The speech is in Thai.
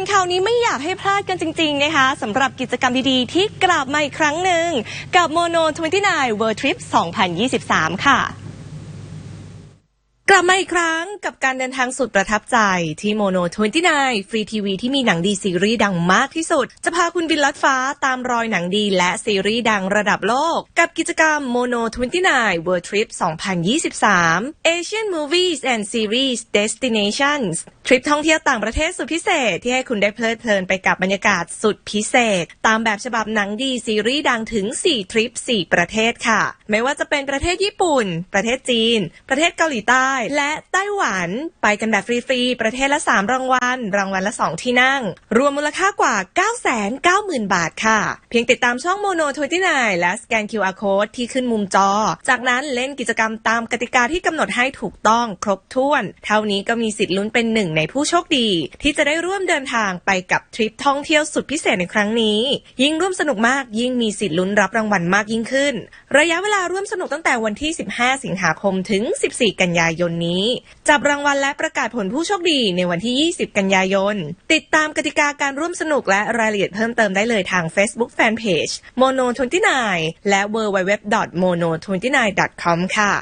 วนข่าวนี้ไม่อยากให้พลาดกันจริง ๆ นะคะสำหรับกิจกรรมดี ๆ ที่กลับมาอีกครั้งหนึ่ง กับโมโน29 World Trip 2023 ค่ะ กลับมาอีกครั้งกับการเดินทางสุดประทับใจที่โมโน29ฟรีทีวีที่มีหนังดีซีรีส์ดังมากที่สุด จะพาคุณบินลัดฟ้าตามรอยหนังดีและซีรีส์ดังระดับโลก กับกิจกรรม Mono 29 World Trip 2023 Asian Movies and Series Destinations ทริปท่องเที่ยวต่างประเทศสุดพิเศษที่ให้คุณได้เพลิดเพลินไปกับบรรยากาศสุดพิเศษ ตามแบบฉบับหนังดีซีรีส์ดังถึง 4 ทริป 4 ประเทศค่ะ ไม่ว่าจะเป็นประเทศญี่ปุ่น ประเทศจีน ประเทศเกาหลีใต้และไต้หวันไปกันแบบฟรีๆ ประเทศละ 3 รางวัล รางวัลละ 2 ที่นั่ง รวมมูลค่ากว่า 990,000 บาทค่ะ เพียงติดตามช่องโมโน29และสแกน QR Code ที่ขึ้นมุมจอ จากนั้นเล่นกิจกรรมตามกติกาที่กำหนดให้ถูกต้องครบถ้วน เท่านี้ก็มีสิทธิ์ลุ้นเป็นหนึ่งในผู้โชคดี ที่จะได้ร่วมเดินทางไปกับทริปท่องเที่ยวสุดพิเศษในครั้งนี้ ยิ่งร่วมสนุกมากยิ่งมีสิทธิ์ลุ้นรับรางวัลมากยิ่งขึ้น ระยะเวลาร่วมสนุกตั้งแต่วันที่ 15 สิงหาคมถึง 14 กันยายนนี้ จับรางวัลและประกาศผลผู้โชคดีในวันที่ 20 กันยายน ติดตามกติกาการร่วมสนุกและรายละเอียดเพิ่มเติมได้เลยทาง Facebook Fanpage Mono 29และ www.mono29.com ค่ะ